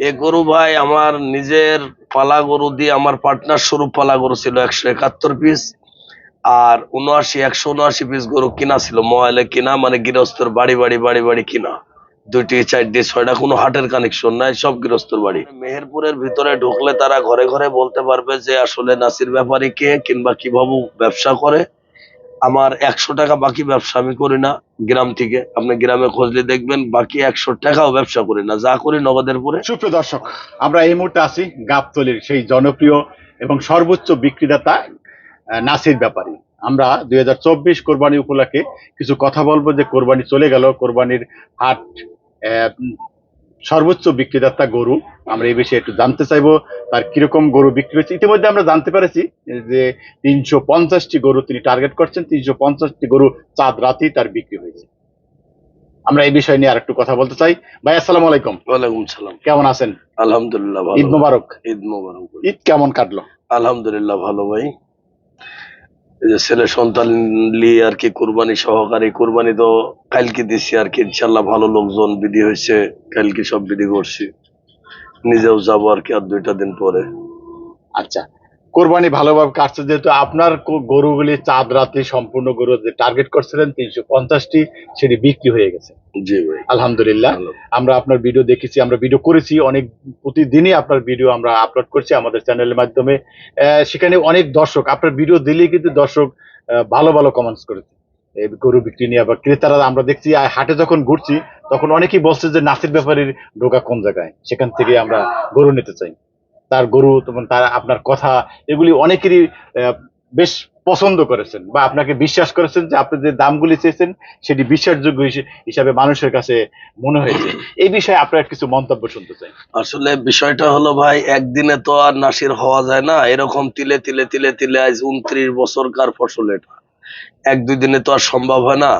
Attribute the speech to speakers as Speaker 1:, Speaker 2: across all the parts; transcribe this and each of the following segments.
Speaker 1: এ গরু ভাই আমার নিজের পালা গরু দিয়ে আমার পার্টনার স্বরূপ পালা গরু ছিল একশো একাত্তর পিস আর উনআশি, একশো উনআশি পিস গরু কিনা ছিল। মোবাইলে কিনা মানে গৃহস্থর বাড়ি বাড়ি বাড়ি বাড়ি কিনা। দুইটি, চারটি, ছয়টা কোনো হাটের কানেকশন নাই, সব গৃহস্থর বাড়ি। মেহেরপুরের ভিতরে ঢুকলে তারা ঘরে ঘরে বলতে পারবে যে আসলে নাসির ব্যাপারী কে কিংবা কীভাবে ব্যবসা করে। আমার একশো টাকা বাকি ব্যবসা আমি করি না গ্রাম থেকে। আপনি গ্রামে খুঁজলে দেখবেন বাকি একশো টাকাও ব্যবসা করি না। যা করি নগদের পরে।
Speaker 2: সুপ্রিয় দর্শক, আমরা এই মুহূর্তে আছি গাবতলির সেই জনপ্রিয় এবং সর্বোচ্চ বিক্রিদাতা নাসির ব্যাপারী। আমরা দুই হাজার চব্বিশ কোরবানি উপলক্ষে কিছু কথা বলব যে কোরবানি চলে গেল, কোরবানির হাট সর্বোচ্চ বিক্রিদাতা গরু। আমরা এই বিষয়ে একটু জানতে চাইব তার কীরকম গরু বিক্রি হচ্ছে। ইতিমধ্যে আমরা জানতে পেরেছি যে তিনশো পঞ্চাশটি গরু তিনি টার্গেট করছেন তিনশো পঞ্চাশটি গরু চাঁদ রাতেই তার বিক্রি হয়েছে। আমরা এই বিষয় নিয়ে আর একটু কথা বলতে চাই। ভাই আসসালামু আলাইকুম।
Speaker 1: ওয়ালাইকুম সালাম।
Speaker 2: কেমন আছেন?
Speaker 1: আলহামদুলিল্লাহ
Speaker 2: ঈদ
Speaker 1: ভালো
Speaker 2: মোবারক।
Speaker 1: ঈদ মোবারক।
Speaker 2: ঈদ কেমন কাটলো?
Speaker 1: আলহামদুলিল্লাহ ভালো ভাই। যে ছেলে সন্তান নিয়ে আর কি কোরবানি সহকারে, কোরবানি তো কালকে দিছি আর কি ইনশাল্লাহ ভালো লোকজন বিধি হয়েছে, কালকে সব বিধি করছি। নিজেও যাব আর কি আর দুইটা দিন পরে।
Speaker 2: আচ্ছা কোরবানি ভালোভাবে কাটছে যেহেতু আপনার গরুগুলি চাঁদ রাতে সম্পূর্ণ গরু যে টার্গেট করছিলেন তিনশো পঞ্চাশটি সেটি বিক্রি হয়ে গেছে।
Speaker 1: জি ভাই।
Speaker 2: আলহামদুলিল্লাহ। আমরা আপনার ভিডিও দেখেছি আমরা ভিডিও করেছি অনেক প্রতিদিনই আপনার ভিডিও আমরা আপলোড করছি আমাদের চ্যানেলের মাধ্যমে। আহ, সেখানে অনেক দর্শক আপনার ভিডিও দিলেই কিন্তু দর্শক ভালো ভালো কমেন্টস করেছে। এই গরু বিক্রি নিয়ে আবার ক্রেতারা আমরা দেখছি হাটে যখন ঘুরছি তখন অনেকেই বলছে যে নাসির ব্যাপারীর ঢোকা কোন জায়গায়? সেখান থেকে আমরা গরু নিতে চাই। তার গরু তখন তার আপনার কথা, এগুলি অনেকেরই বেশ পছন্দ করেছেন বা আপনাকে বিশ্বাস করেছেন যে আপনি যে দামগুলি চেয়েছেন, সেটি বিশ্বাসযোগ্য হিসাবে মানুষের কাছে মনে হয়েছে। এই বিষয়ে আপনার কিছু মন্তব্য শুনতে চাই।
Speaker 1: আসলে বিষয়টা হলো ভাই, একদিনে তো আর নাসির হওয়া যায় না। এরকম তিলে তিলে তিলে তিলে আজ উনত্রিশ বছরকার ফসল এটা। এক দুই দিনে তো আর সম্ভব হয় না।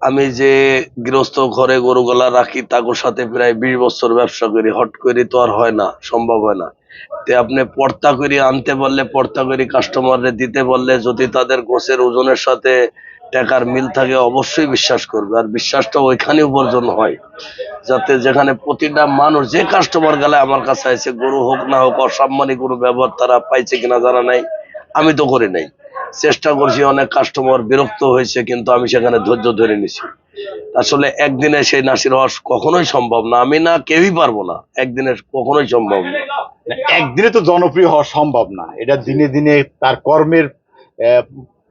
Speaker 1: আমি যে গৃহস্থ ঘরে গরু গলা রাখি, তাগোর সাথে প্রায় বিশ বছর ব্যবসা করি, হট করি তো আর হয় না, সম্ভব হয় না। তে আপনি পর্তা করে আনতে পারলে পর্তা করে কাস্টমাররে দিতে পারলে যদি তাদের গোছের ওজনের সাথে টাকার মিল থাকে, অবশ্যই বিশ্বাস করবে। আর বিশ্বাসটা ওইখানে উপার্জন হয়, যাতে যেখানে প্রতিটা মানুষ, যে কাস্টমার গেলে আমার কাছে আছে গরু হোক না হোক অসাম্মানী কোনো ব্যবহার তারা পাইছে কিনা জানা নাই, আমি তো করি নাই। চেষ্টা করছি অনেক কাস্টমার বিরক্ত হয়েছে কিন্তু আমি সেখানে ধৈর্য ধরে নিছি। আসলে একদিনে সেই নাসির হওয়া কখনোই সম্ভব না। আমি না কেউই পারব না। একদিনে কখনোই সম্ভব না।
Speaker 2: একদিনে তো জনপ্রিয় হওয়া সম্ভব না। এটা দিনে দিনে তার কর্মের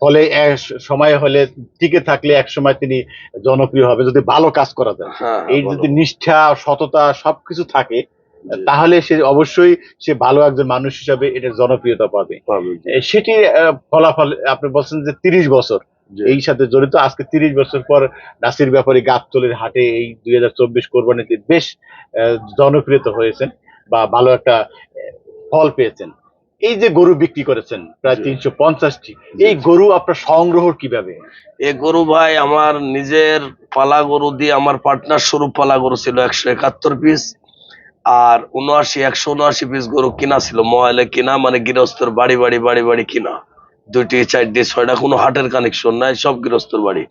Speaker 2: ফলে এক সময় হলে টিকে থাকলে এক সময় তিনি জনপ্রিয় হবে যদি ভালো কাজ করা যায়।
Speaker 1: হ্যাঁ
Speaker 2: এই যদি নিষ্ঠা সততা সবকিছু থাকে। তাহলে সে অবশ্যই সে ভালো একজন মানুষ হিসাবে এটা জনপ্রিয়তা পাবে। সেটি ফলাফল আপনি বলছেন যে তিরিশ বছর। এই সাথে জড়িত আজকে তিরিশ বছর পর নাসির ব্যাপারী গাবতলের হাটে এই দুই হাজার চব্বিশ কোরবানিতে বেশ জনপ্রিয়তা হয়েছেন বা ভালো একটা ফল পেয়েছেন। এই যে গরু বিক্রি করেছেন প্রায় তিনশো পঞ্চাশটি এই গরু আপনার সংগ্রহ কীভাবে?
Speaker 1: এ গরু ভাই আমার নিজের পালা গরু দিয়ে আমার পার্টনার স্বরূপ পালা গরু ছিল একশো একাত্তর পিস আর উনআশি একশো উনআশি পিস গরু কিনা ছিল। মোবাইলে কিনা মানে গৃহস্থর বাড়ি বাড়ি বাড়ি বাড়ি কিনা। দুইটি চারটি ছয়টা কোনো হাটের কানেকশন নাই সব গৃহস্থর বাড়ি।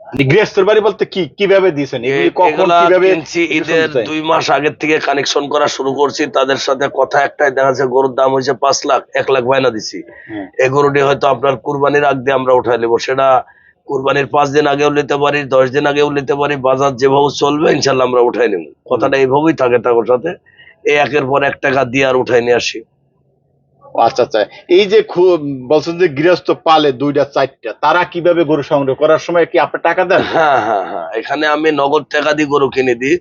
Speaker 2: মানে বাড়ি বলতে কি? কীভাবে দিয়েছেন?
Speaker 1: ঈদের দুই মাস আগের থেকে কানেকশন করা শুরু করছি। তাদের সাথে কথা একটাই দেখা যাচ্ছে গরুর দাম হয়েছে পাঁচ লাখ এক লাখ বায়না দিছি।
Speaker 2: হ্যাঁ।
Speaker 1: এই গরুটি হয়তো আপনার কুরবানির আগ দিয়ে আমরা উঠাই নেব। সেটা কুরবানির পাঁচ দিন আগেও নিতে পারি দশ দিন আগেও নিতে পারি বাজার যেভাবে চলবে ইনশাল্লাহ আমরা উঠাই নেব। কথাটা এইভাবেই থাকে তার সাথে এই একের পর এক টাকা দিয়ে আর উঠাই নিয়ে আসি।
Speaker 2: আচ্ছা আচ্ছা। এই যে বলছেন যে গৃহস্থ পালে দুইটা চারটা তারা কীভাবে গরু সংগ্রহ? করার সময় কি আপনি টাকা দেন?
Speaker 1: হ্যাঁ হ্যাঁ হ্যাঁ। এখানে আমি নগদ টাকা দিয়ে গরু কিনে দিই।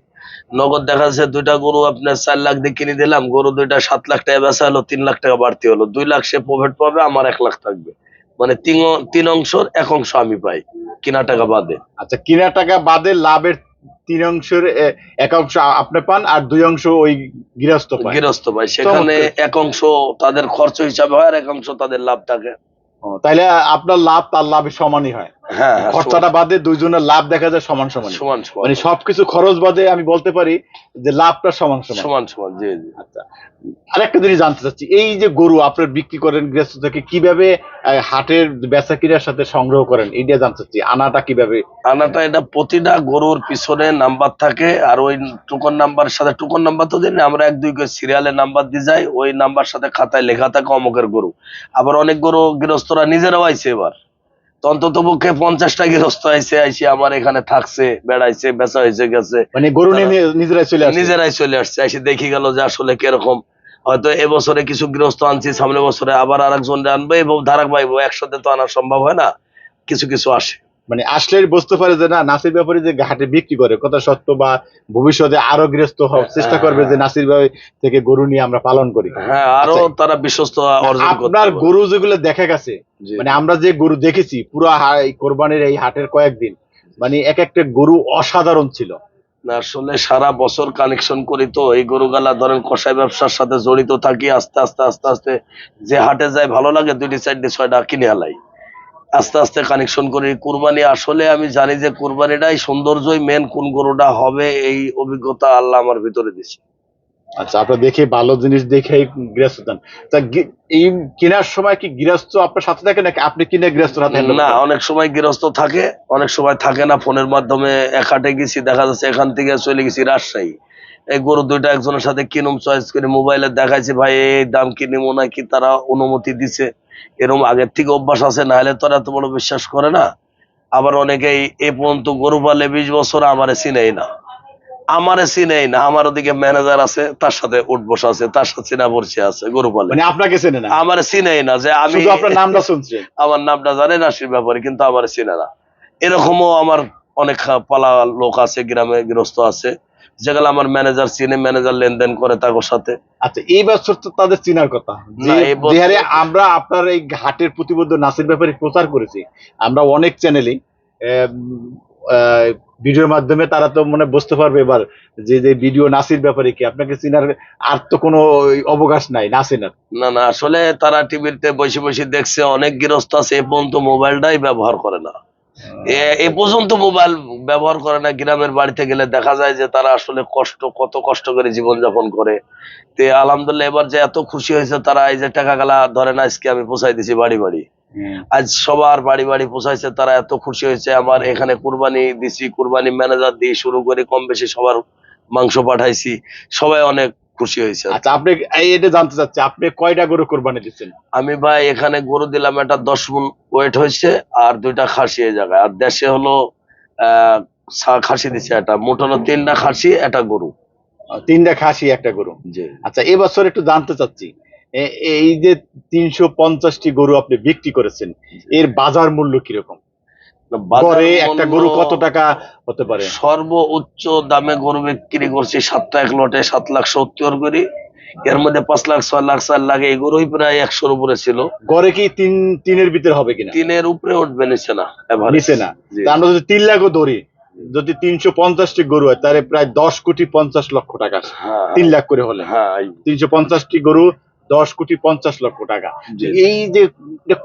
Speaker 1: নগদ দেখা যাচ্ছে দুইটা গরু আপনার চার লাখ দিয়ে কিনে দিলাম গরু দুইটা সাত লাখ টাকা বেচা হলো তিন লাখ টাকা বাড়তি হলো। দুই লাখ সে প্রফিট পাবে আমার এক লাখ থাকবে। মানে তিন অংশের এক অংশ আমি পাই কিনা টাকা বাদে।
Speaker 2: আচ্ছা কিনা টাকা বাদে লাভের তিন অংশের এক অংশ আপনি পান আর দুই অংশ ওই গৃহস্থ পায়।
Speaker 1: গৃহস্থ পাই সেখানে এক অংশ তাদের খরচ হিসাবে হয় আর এক অংশ তাদের লাভ থাকে।
Speaker 2: তাইলে আপনার লাভ তার লাভের সমানই হ্যাঁ, খরচাটা বাদে দুইজনের লাভ দেখা যায় সমান সমান।
Speaker 1: সমান সমান।
Speaker 2: মানে সবকিছু খরচ বাদে আমি বলতে পারি যে লাভটা সমান সমান।
Speaker 1: সমান সমান জি জি।
Speaker 2: আচ্ছা আরেকটা জিনিস জানতে চাচ্ছি। এই যে গরু আপনার বিক্রি করেন গৃহস্থ থেকে কীভাবে হাটের বেচা কিনার সাথে সংগ্রহ করেন? এটা জানতে চাচ্ছি আনাটা কীভাবে?
Speaker 1: আনাটা এটা প্রতিটা গরুর পিছনে নাম্বার থাকে আর ওই টুকন নাম্বারের সাথে টুকন নাম্বার তো দিন আমরা এক দুই করে সিরিয়ালের নাম্বার দিয়ে যাই ওই নাম্বার সাথে খাতায় লেখা থাকে অমকের গরু। আবার অনেক গরু গৃহস্থরা নিজেরাও আইছে এবার। অন্তত পক্ষে পঞ্চাশটা গৃহস্থ আইসে আইসে আমার এখানে থাকছে বেড়াইছে বেচা হয়েছে গেছে।
Speaker 2: মানে গরু নিজেরাই চলে
Speaker 1: নিজেরাই চলে আসছে এসে দেখি গেল যে আসলে কীরকম। হয়তো এবছরে কিছু গৃহস্থ আনছি সামনে বছরে আবার আরেকজন আনবে এবং ধারাক পাইবো একসাথে তো আনা সম্ভব হয় না কিছু কিছু আসে।
Speaker 2: মানে আসলে বুঝতে পারে যে না নাসির ব্যাপারে যে হাটে বিক্রি করে কথা সত্য বা ভবিষ্যতে আরও গৃহস্থ হওয়ার চেষ্টা করবে যে নাসির ভাই থেকে গরু নিয়ে আমরা পালন করি।
Speaker 1: হ্যাঁ আরও
Speaker 2: আচ্ছা।
Speaker 1: তারা বিশ্বস্ত
Speaker 2: আপনার গরু যেগুলো দেখা গেছে মানে আমরা যে গরু দেখেছি পুরো কোরবানির এই হাটের কয়েকদিন মানে এক একটা গরু অসাধারণ ছিল।
Speaker 1: আসলে সারা বছর কানেকশন করি তো এই গরু গরুগালা ধরেন কষাই ব্যবসার সাথে জড়িত থাকি আস্তে আস্তে আস্তে আস্তে যে হাটে যায় ভালো লাগে দুইটি চারটি ছয়টা কিনে হালাই আস্তে আস্তে কানেকশন করি। কুরবানি আসলে আমি জানি যে কুরবানিটাই সৌন্দর্যই মেন কোন গরুটা হবে এই অভিজ্ঞতা আল্লাহ আমার ভিতরে দিচ্ছে
Speaker 2: আচ্ছা আপনার দেখে ভালো জিনিস দেখে গৃহস্থ দেন তা এই কেনার সময় কি গৃহস্থ আপনার সাথে থাকে নাকি আপনি কিনে গৃহস্থ
Speaker 1: না অনেক সময় গৃহস্থ থাকে অনেক সময় থাকে না ফোনের মাধ্যমে এক হাটে গেছি দেখা যাচ্ছে এখান থেকে চলে গেছি রাজশাহী। এই গরু দুইটা একজনের সাথে কিনুম চয়েস করে মোবাইলে দেখাইছি ভাই এই দাম কি নিবো নাকি তারা অনুমতি দিছে। এরকম আগের থেকে অভ্যাস আছে নাহলে তো আর এত বড় বিশ্বাস করে না। আবার অনেকেই এ পর্যন্ত গরু পালে বিশ বছর আমারে চিনেই না। আমারে চিনেই না আমার ওদিকে ম্যানেজার আছে তার সাথে উঠ বসা আছে তার সাথে চিনা পরিচয় আছে গরু পালে
Speaker 2: মানে আপনাকে চেনে না?
Speaker 1: আমারে চিনেই না যে আমি
Speaker 2: আপনার নামটা শুনছে
Speaker 1: আমার নামটা জানে নাসির ব্যাপারে কিন্তু আমার চিনে না। এরকমও আমার অনেক পালা লোক আছে গ্রামে গৃহস্থ আছে। যেগুলো আমার ম্যানেজার চিনে ম্যানেজার লেনদেন করে সাথে।
Speaker 2: আচ্ছা এই বছর তো তাদের চেনার কথা। যে হারে আমরা আপনার এই হাটের প্রতিবদ্ধ নাসির ব্যাপারে প্রচার করেছি আমরা অনেক চ্যানেলে ভিডিওর মাধ্যমে তারা তো মনে বুঝতে পারবে এবার যে যে ভিডিও নাসির ব্যাপারে কি। আপনাকে চেনার আর তো কোনো অবকাশ নাই না
Speaker 1: না না আসলে তারা টিভিতে বসে বসে দেখছে অনেক গৃহস্থ আছে এ পর্যন্ত মোবাইলটাই ব্যবহার করে না। এ- পর্যন্ত মোবাইল ব্যবহার করে না গ্রামের বাড়িতে গেলে দেখা যায় যে তারা আসলে কষ্ট কত কষ্ট করে জীবনযাপন করে। তে আলহামদুলিল্লাহ এবার যে এত খুশি হয়েছে তারা এই যে টাকা গালা ধরে না আজকে আমি পৌঁছাই দিছি বাড়ি বাড়ি। আজ সবার বাড়ি বাড়ি পৌঁছাইছে তারা এত খুশি হয়েছে। আমার এখানে কুরবানি দিছি কুরবানি ম্যানেজার দিয়ে শুরু করে কম বেশি সবার মাংস পাঠাইছি। সবাই অনেক খুশি হয়েছে
Speaker 2: আচ্ছা আপনি এটা জানতে চাচ্ছি আপনি কয়টা গরু কোরবানি দিচ্ছেন?
Speaker 1: আমি ভাই এখানে গরু দিলাম একটা দশ মন ওয়েট হয়েছে আর দুইটা খাসি এই জায়গায়। আর দেশে হলো আহ খাসি দিছে একটা। মোট হলো তিনটা খাসি একটা গরু।
Speaker 2: তিনটা খাসি একটা গরু।
Speaker 1: জি।
Speaker 2: আচ্ছা এবছর একটু জানতে চাচ্ছি এই যে তিনশো পঞ্চাশটি গরু আপনি বিক্রি করেছেন এর বাজার মূল্য কীরকম? গড়ে একটা গরু কত টাকা হতে পারে?
Speaker 1: সর্বোচ্চ দামে গরু বিক্রি করছি সাতটা এক লটে সাত লাখ সত্তর করি। এর মধ্যে পাঁচ লাখ ছয় লাখ চার লাখ এই গরুই প্রায় একশোর উপরে ছিল।
Speaker 2: গড়ে কি তিন তিনের ভিতরে হবে কিনা?
Speaker 1: তিনের উপরে উঠবে নিচে না।
Speaker 2: নিচে না। আমরা যদি তিন লাখও ধরি যদি তিনশো পঞ্চাশটি গরু হয় তাহলে প্রায় দশ কোটি পঞ্চাশ লক্ষ টাকা
Speaker 1: হ্যাঁ।
Speaker 2: তিন লাখ করে হলে।
Speaker 1: হ্যাঁ
Speaker 2: তিনশো পঞ্চাশটি গরু দশ কোটি পঞ্চাশ লক্ষ টাকা। এই যে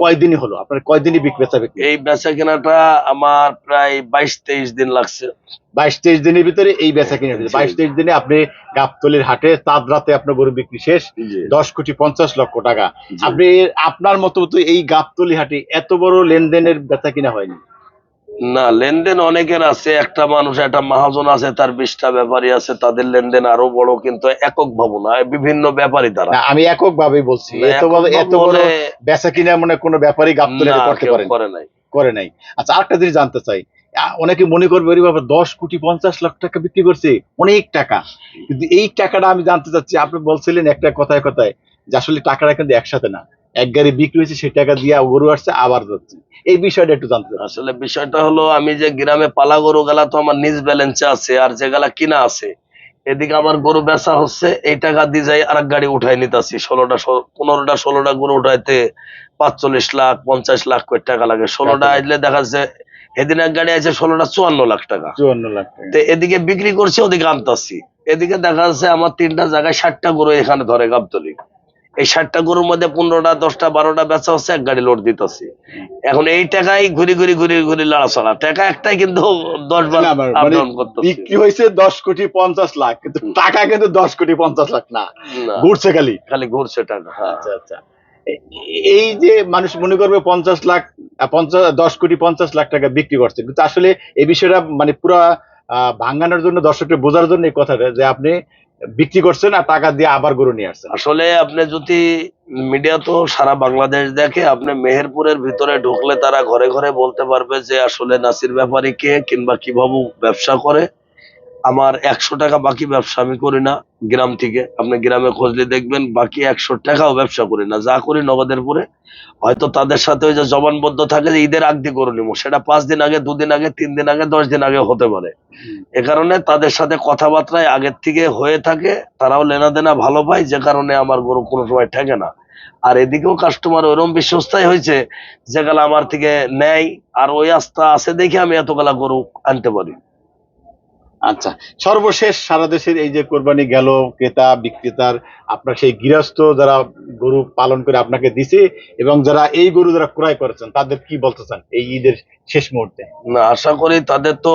Speaker 2: কয়দিনই হলো? আপনার কয়দিনই বিক্রি বেচা বিক্রি?
Speaker 1: এই বেচা কেনাটা আমার প্রায় বাইশ তেইশ দিন লাগছে।
Speaker 2: বাইশ তেইশ দিনের ভিতরে এই বেচা কিনে বাইশ তেইশ দিনে আপনি গাবতলির হাটে চাঁদ রাতে আপনার গরু বিক্রি শেষ। দশ কোটি পঞ্চাশ লক্ষ টাকা। আপনি আপনার মতো তো এই গাবতলি হাটে এত বড় লেনদেনের বেচা কিনা হয়নি।
Speaker 1: না লেনদেন অনেকের আছে একটা মানুষ একটা মহাজন আছে তার বিশটা ব্যাপারী আছে তাদের লেনদেন আরও বড় কিন্তু একক ভাবো না বিভিন্ন ব্যাপারী তারা।
Speaker 2: আমি একক ভাবেই বলছি এত বড় এত বড় বেচা কিনা মনে কোনো ব্যাপারই গাবতলি
Speaker 1: না,
Speaker 2: করতে পারেন
Speaker 1: করে নাই।
Speaker 2: করে নাই। আচ্ছা আরেকটা জিনিস জানতে চাই। অনেকে মনে করবে ওরে বাবা দশ কোটি পঞ্চাশ লাখ টাকা বিক্রি করছে অনেক টাকা। কিন্তু এই টাকাটা আমি জানতে চাচ্ছি আপনি বলছিলেন একটা কথায় কথায় যে আসলে টাকাটা কিন্তু একসাথে না। এক গাড়ি বিক্রি হয়েছে সেই টাকা দিয়ে গরু আসছে আবার যাচ্ছে। এই বিষয়টা একটু জানতে
Speaker 1: আসলে বিষয়টা হলো আমি যে গ্রামে পালা গরু গেলা তো আমার নিজ ব্যালেন্সে আছে আর যেগুলা কিনা আছে। এদিকে আমার গরু বেচা হচ্ছে এই টাকা দিয়ে যাই আর গাড়ি উঠাই নিতেছি। ষোলোটা পনেরোটা ষোলোটা গরু উঠাইতে পাঁচচল্লিশ লাখ পঞ্চাশ লাখ করে টাকা লাগে। ষোলোটা। আইলে দেখা যাচ্ছে এদিন এক গাড়ি আছে ষোলোটা চুয়ান্ন লাখ টাকা।
Speaker 2: চুয়ান্ন লাখ টাকা।
Speaker 1: তো এদিকে বিক্রি করছি ওদিকে আনতাছি। এদিকে দেখা যাচ্ছে আমার তিনটা জায়গায় ষাটটা গরু এখানে ধরে গাবতলি। এই ষাটটা গরুর মধ্যে পনেরোটা দশটা বারোটা বেচা হচ্ছে এক গাড়ি লোড দিতেছি। এখন এই টাকাই ঘুরি ঘুরি ঘুরি ঘুরি লড়াচড়া। টাকা একটাই কিন্তু দশ বার
Speaker 2: মানে
Speaker 1: করতেছি।
Speaker 2: বিক্রি হয়েছে দশ কোটি পঞ্চাশ লাখ কিন্তু টাকা কিন্তু দশ কোটি পঞ্চাশ লাখ না
Speaker 1: না,
Speaker 2: ঘুরছে খালি।
Speaker 1: খালি ঘুরছে টাকা হ্যাঁ।
Speaker 2: আচ্ছা আচ্ছা। এই যে মানুষ মনে করবে পঞ্চাশ লাখ পঞ্চাশ দশ কোটি পঞ্চাশ লাখ টাকা বিক্রি করছে কিন্তু আসলে এই বিষয়টা মানে পুরো ভাঙানোর জন্য, দর্শককে বোঝার জন্য এই কথাটা, যে আপনি বিক্রি করছেন আর টাকা দিয়ে আবার গরু নিয়ে আসছেন।
Speaker 1: আসলে আপনি যদি মিডিয়া তো সারা বাংলাদেশ দেখে, আপনি মেহেরপুরের ভিতরে ঢুকলে তারা ঘরে ঘরে বলতে পারবে যে আসলে নাসির ব্যাপারী কে কিংবা কীভাবে ব্যবসা করে। আমার একশো টাকা বাকি ব্যবসা আমি করি না গ্রাম থেকে। আপনি গ্রামে খুঁজলে দেখবেন বাকি একশো টাকাও ব্যবসা করি না। যা করি নগদের পরে হয়তো তাদের সাথে ওই যে জবানবদ্ধ থাকে যে ঈদের আগ দিয়ে করে নিবো। সেটা পাঁচ দিন আগে দুদিন আগে তিন দিন আগে দশ দিন আগে হতে পারে। এ কারণে তাদের সাথে কথাবার্তায় আগের থেকে হয়ে থাকে তারাও লেনা দেনা ভালো পায় যে কারণে আমার গরু কোনো সময় ঠেকে না। আর এদিকেও কাস্টমার ওইরকম বিশ্বস্তাই হয়েছে যে গেলা আমার থেকে নেয় আর ওই আস্থা আছে দেখে আমি এতগুলা গরু আনতে পারি।
Speaker 2: আচ্ছা সর্বশেষ সারা দেশের এই যে কোরবানি গেল ক্রেতা বিক্রেতার আপনার সেই গৃহস্থ যারা গরু পালন করে আপনাকে দিছে এবং যারা এই গরু যারা ক্রয় করেছেন তাদের কি বলতে চান এই ঈদের শেষ মুহূর্তে?
Speaker 1: না আশা করি তাদের তো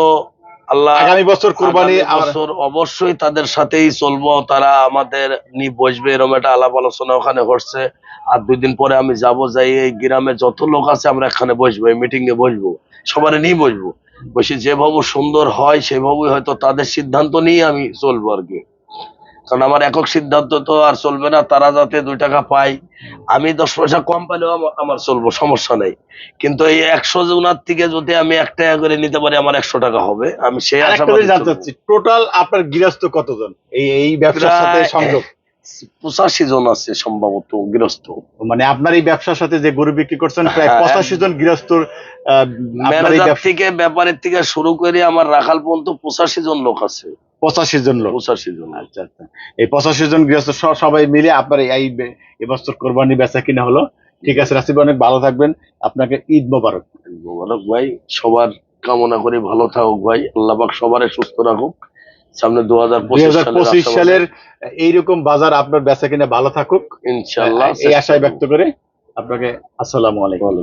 Speaker 1: আল্লাহ
Speaker 2: আগামী বছর কোরবানি
Speaker 1: বছর অবশ্যই তাদের সাথেই চলবো তারা আমাদের নিয়ে বসবে এরকম একটা আলাপ আলোচনা ওখানে হচ্ছে আর দুই দিন পরে আমি যাব যাই এই গ্রামে যত লোক আছে আমরা এখানে বসবো এই মিটিং এ বসবো সবার নিয়ে বসবো। বসে যেভাবে সুন্দর হয় সেভাবেই হয়তো তাদের সিদ্ধান্ত নিয়ে আমি চলবো আর কি। কারণ আমার একক সিদ্ধান্ত তো আর চলবে না তারা যাতে দুই টাকা পায় আমি দশ পয়সা কম পেলেও আমার চলবো সমস্যা নেই। কিন্তু এই একশো জনের থেকে যদি আমি এক টাকা করে নিতে পারি আমার একশো টাকা হবে আমি সেই চলবো।
Speaker 2: টোটাল আপনার গৃহস্থ কতজন? এই এই ব্যবসার সাথে সংযোগ।
Speaker 1: পঁচাশি জন আছে সম্ভবত গৃহস্থ।
Speaker 2: মানে আপনার এই ব্যবসার সাথে যে গরু বিক্রি করছেন প্রায়
Speaker 1: হ্যাঁ,
Speaker 2: পঁচাশি জন গৃহস্থর
Speaker 1: ম্যানেজার থেকে ব্যাপারের থেকে শুরু করে আমার রাখাল পর্যন্ত পঁচাশি জন লোক আছে।
Speaker 2: পঁচাশি জন লোক?
Speaker 1: পঁচাশি জন।
Speaker 2: আচ্ছা আচ্ছা। এই পঁচাশি জন গৃহস্থ সবাই মিলে আপনার এই এবছর কোরবানি বেচা কিনা হলো। ঠিক আছে রাসিব অনেক ভালো থাকবেন। আপনাকে ঈদ মোবারক।
Speaker 1: মোবারক ভাই সবার কামনা করি ভালো থাকুক ভাই। আল্লাহ পাক সবার সুস্থ রাখুক। সামনে দু
Speaker 2: সালের এইরকম বাজার আপনার বেচা কিনা ভালো থাকুক
Speaker 1: ইনশাল্লাহ
Speaker 2: এই আশায় ব্যক্ত করে আপনাকে আসসালামু আলাইকুম।